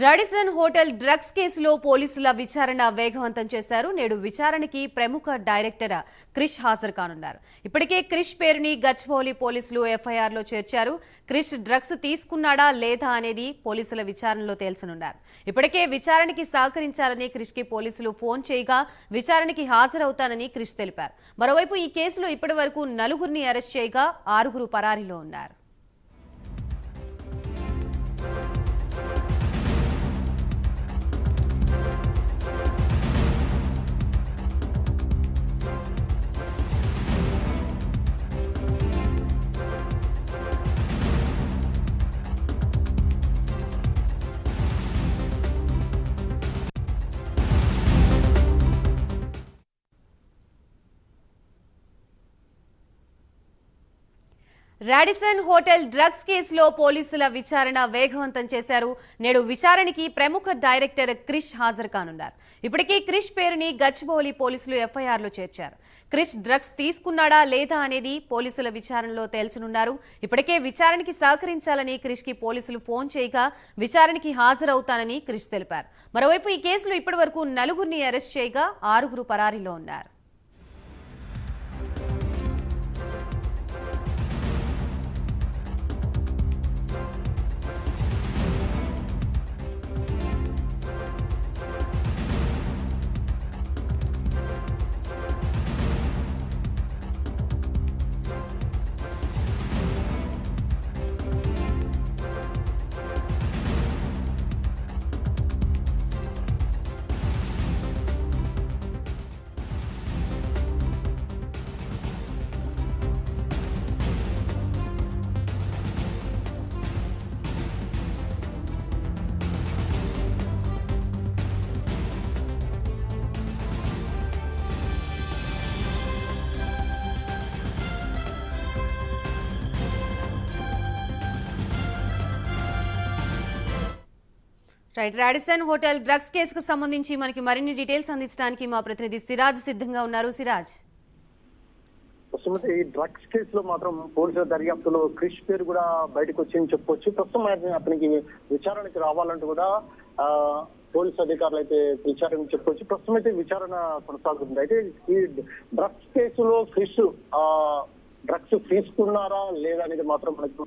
Radisson hotel drugs కేసులో పోలీసుల విచారణ వేగవంతం చేశారు. నేడు విచారణకి ప్రముఖ డైరెక్టర్ క్రిష్ హాజరు కానున్నారు. ఇప్పటికే క్రిష్ పేరుని గచ్చిబౌలి పోలీసులు ఎఫ్ఐఆర్లో చేర్చారు. క్రిష్ డ్రగ్స్ తీసుకున్నాడా లేదా అనేది పోలీసుల విచారణలో తేల్చనున్నారు. ఇప్పటికే విచారణకి సహకరించాలని క్రిష్కి పోలీసులు ఫోన్ చేయగా విచారణకి హాజరవుతానని క్రిష్ తెలిపారు. మరోవైపు ఈ కేసులో ఇప్పటి వరకు నలుగురిని అరెస్ట్ చేయగా ఆరుగురు పరారీలో ఉన్నారు. రాడిసన్ హోటల్ డ్రగ్స్ కేసులో పోలీసుల విచారణ వేగవంతం చేశారు. నేడు విచారణకి ప్రముఖ డైరెక్టర్ క్రిష్ హాజరు కానున్నారు. ఇప్పటికే క్రిష్ పేరుని గచ్చిబౌలి పోలీసులు ఎఫ్ఐఆర్లో చేర్చారు. క్రిష్ డ్రగ్స్ తీసుకున్నాడా లేదా అనేది పోలీసుల విచారణలో తేల్చనున్నారు. ఇప్పటికే విచారణకి సహకరించాలని క్రిష్కి పోలీసులు ఫోన్ చేయగా విచారణకి హాజరవుతానని క్రిష్ తెలిపారు. మరోవైపు ఈ కేసులో ఇప్పటివరకు నలుగురిని అరెస్ట్ చేయగా ఆరుగురు పరారీలో ఉన్నారు. రైట్ రాడిసన్ హోటల్ డ్రగ్స్ కేసుకు సంబంధించి మనకి మరిన్ని డీటెయిల్స్ అందించడానికి మా ప్రతినిధి సిరాజ్ సిద్ధంగా ఉన్నారు. సిరాజ్. ప్రస్తుతం ఈ డ్రగ్స్ కేసులో మాత్రం పోలీసుల దర్యాప్తులో క్రిష్ పేరు కూడా బయటకు వచ్చిందని చెప్పుకోవచ్చు ప్రస్తుతం అతనికి విచారణకి రావాలంటూ కూడా పోలీసు అధికారులు అయితే విచారణ చెప్పుకోవచ్చు ప్రస్తుతం అయితే విచారణ కొనసాగుతుంది. అయితే ఈ డ్రగ్స్ కేసులో క్రిష్ ఆ డ్రగ్స్ తీసుకున్నారా లేదా అనేది మాత్రం మనకు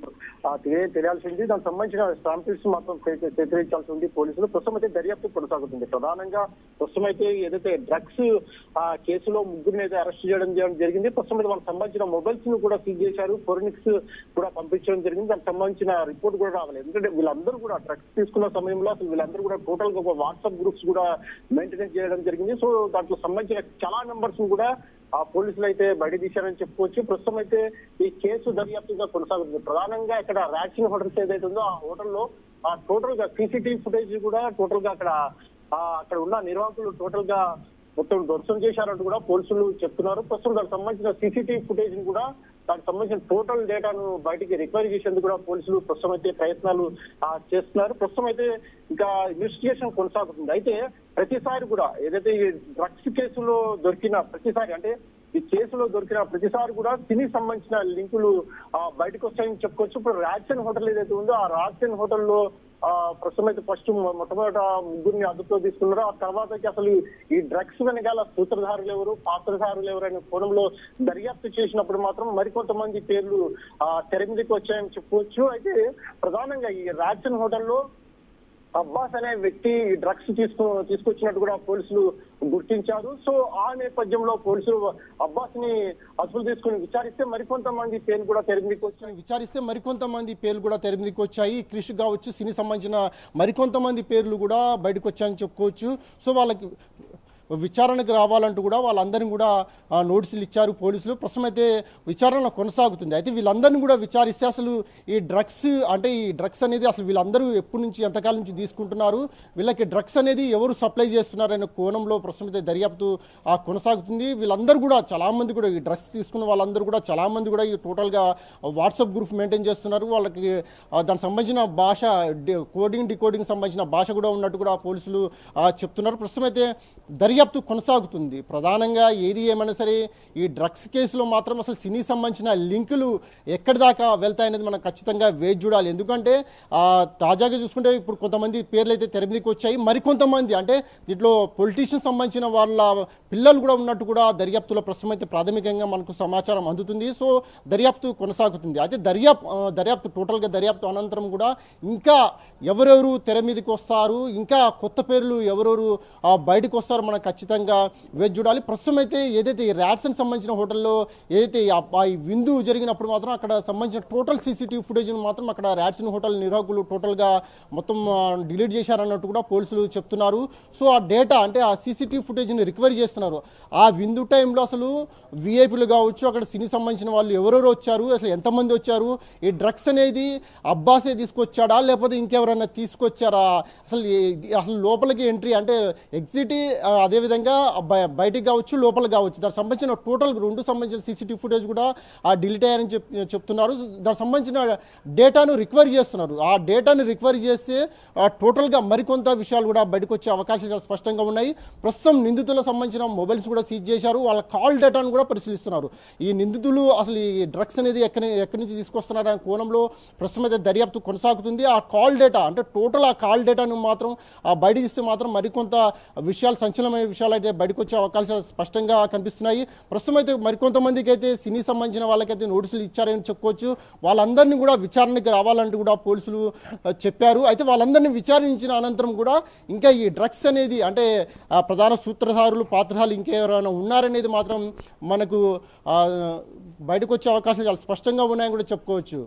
తెలియాల్సింది. దానికి సంబంధించిన శాంపిల్స్ మాత్రం సే- సేకరించాల్సి ఉంది పోలీసులు. ప్రస్తుతం అయితే దర్యాప్తు కొనసాగుతుంది. ప్రధానంగా ప్రస్తుతం అయితే ఏదైతే డ్రగ్స్ ఆ కేసులో ముగ్గురిని అయితే అరెస్ట్ చేయడం చేయడం జరిగింది. ప్రస్తుతం అయితే వాళ్ళకి సంబంధించిన మొబైల్స్ను కూడా సీజ్ చేశారు. ఫోరెనిక్స్ కూడా పంపించడం జరిగింది. దానికి సంబంధించిన రిపోర్ట్ కూడా రావాలి ఎందుకంటే వీళ్ళందరూ కూడా డ్రగ్స్ తీసుకున్న సమయంలో అసలు వీళ్ళందరూ కూడా టోటల్గా వాట్సాప్ గ్రూప్స్ కూడా మెయింటెనెన్స్ చేయడం జరిగింది. సో దాంట్లో సంబంధించిన చాలా నెంబర్స్ కూడా ఆ పోలీసులు అయితే బయట తీశారని చెప్పుకోవచ్చు. ప్రస్తుతం అయితే ఈ కేసు దర్యాప్తుగా కొనసాగుతుంది. ప్రధానంగా ఇక్కడ ర్యాక్సిన్ హోటల్స్ ఏదైతే ఉందో ఆ హోటల్లో ఆ టోటల్గా సీసీటీవీ ఫుటేజ్ కూడా టోటల్గా అక్కడ అక్కడ ఉన్న నిర్వాహకులు టోటల్గా మొత్తం ధ్వంసం చేశారంటూ కూడా పోలీసులు చెప్తున్నారు. ప్రస్తుతం దానికి సంబంధించిన సీసీటీవీ ఫుటేజ్ని కూడా దానికి సంబంధించిన టోటల్ డేటాను బయటికి రికవరీ చేసేందుకు కూడా పోలీసులు ప్రస్తుతం అయితే ప్రయత్నాలు చేస్తున్నారు. ప్రస్తుతం అయితే ఇంకా ఇన్వెస్టిగేషన్ కొనసాగుతుంది. అయితే ప్రతిసారి కూడా ఏదైతే ఈ డ్రగ్స్ కేసులో దొరికిన ప్రతిసారి అంటే ఈ కేసులో దొరికిన ప్రతిసారి కూడా సినీ సంబంధించిన లింకులు బయటకు వస్తాయని చెప్పుకోవచ్చు. ఇప్పుడు రాజన్ హోటల్ ఏదైతే ఉందో ఆ రాజన్ హోటల్లో ప్రస్తుతం అయితే ఫస్ట్ మొట్టమొదట ముగ్గురిని అదుపులో తీసుకున్నారు. ఆ తర్వాత అసలు ఈ డ్రగ్స్ వెనకాల సూత్రధారులు ఎవరు పాత్రధారులు ఎవరు అనే కోణంలో దర్యాప్తు చేసినప్పుడు మాత్రం మరికొంతమంది పేర్లు ఆ తెర మీదకి వచ్చాయని చెప్పుకోవచ్చు. అయితే ప్రధానంగా ఈ రాజన్ హోటల్లో అబ్బాస్ అనే వ్యక్తి డ్రగ్స్ తీసుకు తీసుకొచ్చినట్టు కూడా పోలీసులు గుర్తించారు. సో ఆ నేపథ్యంలో పోలీసులు అబ్బాస్ని అదుపులు తీసుకుని విచారిస్తే మరికొంతమంది పేర్లు కూడా తెరమిదికి వచ్చాయి. విచారిస్తే మరికొంతమంది పేర్లు కూడా తెరమిదికి వచ్చాయి. క్రిష్ కావచ్చు సినీ సంబంధించిన మరికొంతమంది పేర్లు కూడా బయటకు వచ్చాయని చెప్పుకోవచ్చు. సో వాళ్ళకి విచారణకు రావాలంటూ కూడా వాళ్ళందరినీ కూడా నోటీసులు ఇచ్చారు పోలీసులు. ప్రస్తుతం అయితే విచారణ కొనసాగుతుంది. అయితే వీళ్ళందరినీ కూడా విచారిస్తే అసలు ఈ డ్రగ్స్ అంటే ఈ డ్రగ్స్ అనేది అసలు వీళ్ళందరూ ఎప్పటి నుంచి ఎంతకాలం నుంచి తీసుకుంటున్నారు? వీళ్ళకి డ్రగ్స్ అనేది ఎవరు సప్లై చేస్తున్నారనే కోణంలో ప్రస్తుతం అయితే దర్యాప్తు కొనసాగుతుంది. వీళ్ళందరూ కూడా చాలామంది కూడా ఈ డ్రగ్స్ తీసుకున్న వాళ్ళందరూ కూడా చాలామంది కూడా ఈ టోటల్గా వాట్సాప్ గ్రూప్ మెయింటైన్ చేస్తున్నారు. వాళ్ళకి దానికి సంబంధించిన భాష కోడింగ్ డికోడింగ్ సంబంధించిన భాష కూడా ఉన్నట్టు కూడా పోలీసులు చెప్తున్నారు. ప్రస్తుతం అయితే దర్యాప్తు దర్యాప్తు కొనసాగుతుంది. ప్రధానంగా ఏది ఏమైనా సరే ఈ డ్రగ్స్ కేసులో మాత్రం అసలు సినీ సంబంధించిన లింకులు ఎక్కడి దాకా వెళ్తాయనేది మనం ఖచ్చితంగా వేచి చూడాలి. ఎందుకంటే తాజాగా చూసుకుంటే ఇప్పుడు కొంతమంది పేర్లు అయితే తెర మీదకి వచ్చాయి. మరికొంతమంది అంటే దీంట్లో పొలిటీషియన్ సంబంధించిన వాళ్ళ పిల్లలు కూడా ఉన్నట్టు కూడా దర్యాప్తులో ప్రస్తుతం అయితే ప్రాథమికంగా మనకు సమాచారం అందుతుంది. సో దర్యాప్తు కొనసాగుతుంది. అయితే దర్యాప్తు దర్యాప్తు టోటల్గా దర్యాప్తు అనంతరం కూడా ఇంకా ఎవరెవరు తెర మీదకి వస్తారు? ఇంకా కొత్త పేర్లు ఎవరెవరు బయటకు వస్తారు? మనకు ఖచ్చితంగా వేచి చూడాలి. ప్రస్తుతం అయితే ఏదైతే ఈ ర్యాట్సన్ సంబంధించిన హోటల్లో ఏదైతే ఈ విందు జరిగినప్పుడు మాత్రం అక్కడ సంబంధించిన టోటల్ సీసీటీవీ ఫుటేజ్ను మాత్రం అక్కడ ర్యాట్సన్ హోటల్ నిర్వాహకులు టోటల్గా మొత్తం డిలీట్ చేశారన్నట్టు కూడా పోలీసులు చెప్తున్నారు. సో ఆ డేటా అంటే ఆ సీసీటీవీ ఫుటేజ్ని రికవరీ చేస్తున్నారు. ఆ విందు టైంలో అసలు విఐపీలు కావచ్చు అక్కడ సినీ సంబంధించిన వాళ్ళు ఎవరెవరు వచ్చారు అసలు ఎంతమంది వచ్చారు ఈ డ్రగ్స్ అనేది అబ్బాసే తీసుకొచ్చాడా లేకపోతే ఇంకెవరైనా తీసుకొచ్చారా? అసలు అసలు లోపలికి ఎంట్రీ అంటే ఎగ్జిట్ అదేవిధంగా బయటికి కావచ్చు లోపల కావచ్చు. దానికి సంబంధించిన టోటల్ రెండు సంబంధించిన సీసీటీవీ ఫుటేజ్ కూడా ఆ డిలీట్ అయ్యారని చెప్ చెప్తున్నారు. దానికి సంబంధించిన డేటాను రికవరీ చేస్తున్నారు. ఆ డేటాను రికవరీ చేస్తే టోటల్గా మరికొంత విషయాలు కూడా బయటకు వచ్చే అవకాశాలు చాలా స్పష్టంగా ఉన్నాయి. ప్రస్తుతం నిందితులకు సంబంధించిన మొబైల్స్ కూడా సీజ్ చేశారు. వాళ్ళ కాల్ డేటాను కూడా పరిశీలిస్తున్నారు. ఈ నిందితులు అసలు ఈ డ్రగ్స్ అనేది ఎక్కడి ఎక్కడి నుంచి తీసుకొస్తున్నారు అనే కోణంలో ప్రస్తుతం అయితే దర్యాప్తు కొనసాగుతుంది. ఆ కాల్ డేటా అంటే టోటల్ ఆ కాల్ డేటాను మాత్రం ఆ బయట తీస్తే మాత్రం మరికొంత విషయాలు సంచలనమైన విషయాలు అయితే బయటకు వచ్చే అవకాశాలు స్పష్టంగా కనిపిస్తున్నాయి. ప్రస్తుతం అయితే మరికొంతమందికి అయితే సినీ సంబంధించిన వాళ్ళకైతే నోటీసులు ఇచ్చారని చెప్పుకోవచ్చు వాళ్ళందరినీ కూడా విచారణకి రావాలంటూ కూడా పోలీసులు చెప్పారు. అయితే వాళ్ళందరినీ విచారించిన అనంతరం కూడా ఇంకా ఈ డ్రగ్స్ అనేది అంటే ప్రధాన సూత్రధారులు పాత్రధారులు ఇంకెవరైనా ఉన్నారనేది మాత్రం మనకు బయటకు వచ్చే అవకాశాలు చాలా స్పష్టంగా ఉన్నాయని కూడా చెప్పుకోవచ్చు.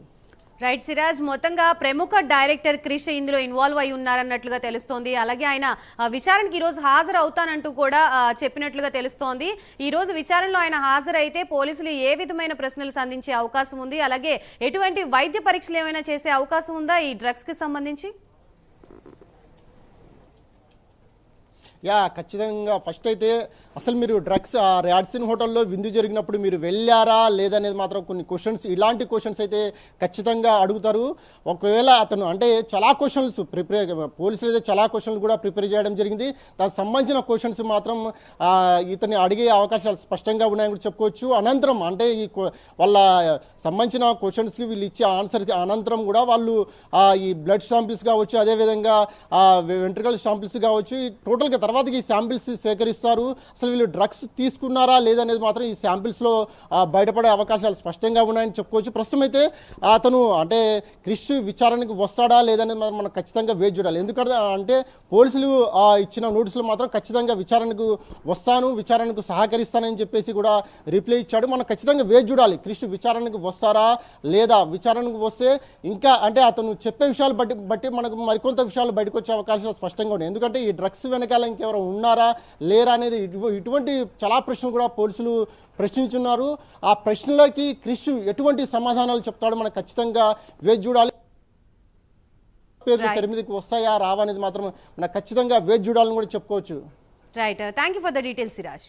రైట్ సిరాజ్ మొత్తంగా ప్రముఖ డైరెక్టర్ క్రిష్ ఇందులో ఇన్వాల్వ్ అయి ఉన్నారన్నట్లుగా తెలుస్తోంది. అలాగే ఆయన ఆ, విచారణకి ఈరోజు హాజరు అవుతానంటూ కూడా చెప్పినట్లుగా తెలుస్తోంది. ఈరోజు విచారణలో ఆయన హాజరైతే పోలీసులు ఏ విధమైన ప్రశ్నలు సంధించే అవకాశం ఉంది? అలాగే ఎటువంటి వైద్య పరీక్షలు ఏమైనా చేసే అవకాశం ఉందా ఈ డ్రగ్స్కి సంబంధించి? యా ఖచ్చితంగా. ఫస్ట్ అయితే అసలు మీరు డ్రగ్స్ ఆ ర్యాడ్సిన్ హోటల్లో విందు జరిగినప్పుడు మీరు వెళ్ళారా? లేదనేది మాత్రం కొన్ని క్వశ్చన్స్ ఇలాంటి క్వశ్చన్స్ అయితే ఖచ్చితంగా అడుగుతారు. ఒకవేళ అతను అంటే చాలా క్వశ్చన్స్ ప్రిపేర్ పోలీసులు అయితే చాలా క్వశ్చన్లు కూడా ప్రిపేర్ చేయడం జరిగింది. దానికి సంబంధించిన క్వశ్చన్స్ మాత్రం ఇతని అడిగే అవకాశాలు స్పష్టంగా ఉన్నాయని కూడా చెప్పుకోవచ్చు. అనంతరం అంటే ఈ వాళ్ళ సంబంధించిన క్వశ్చన్స్కి వీళ్ళు ఇచ్చే ఆన్సర్కి అనంతరం కూడా వాళ్ళు ఈ బ్లడ్ శాంపిల్స్ కావచ్చు అదేవిధంగా వెంట్రికల్ శాంపిల్స్ కావచ్చు ఈ టోటల్గా తర్వాతకి ఈ శాంపిల్స్ సేకరిస్తారు అసలు వీళ్ళు డ్రగ్స్ తీసుకున్నారా లేదనేది మాత్రం ఈ శాంపిల్స్లో బయటపడే అవకాశాలు స్పష్టంగా ఉన్నాయని చెప్పుకోవచ్చు. ప్రస్తుతం అయితే అతను అంటే క్రిష్ విచారణకు వస్తాడా లేదనేది మాత్రం మనం ఖచ్చితంగా వేచి చూడాలి. ఎందుకంటే అంటే పోలీసులు ఇచ్చిన నోటీసులు మాత్రం ఖచ్చితంగా విచారణకు వస్తాను విచారణకు సహకరిస్తానని చెప్పేసి కూడా రిప్లై ఇచ్చాడు. మనం ఖచ్చితంగా వేచి చూడాలి. క్రిష్ విచారణకు వస్తారా లేదా? విచారణకు వస్తే ఇంకా అంటే అతను చెప్పే విషయాలు బట్టి బట్టి మనకు మరికొంత విషయాలు బయటకు వచ్చే అవకాశాలు స్పష్టంగా ఉన్నాయి. ఎందుకంటే ఈ డ్రగ్స్ వెనకాల ఇంకెవరు ఉన్నారా లేరా అనేది ఇటువంటి చాలా ప్రశ్నలు కూడా పోలీసులు ప్రశ్నించున్నారు. ఆ ప్రశ్నలకి క్రిష్ ఎటువంటి సమాధానాలు చెప్తాడో మనకు ఖచ్చితంగా వేచి చూడాలి. పేర్లు Right. తెర మీదకి వస్తాయా రావా అనేది మాత్రం మనకు ఖచ్చితంగా వేచి చూడాలని కూడా చెప్పుకోవచ్చు. Right thank you for the details Siraj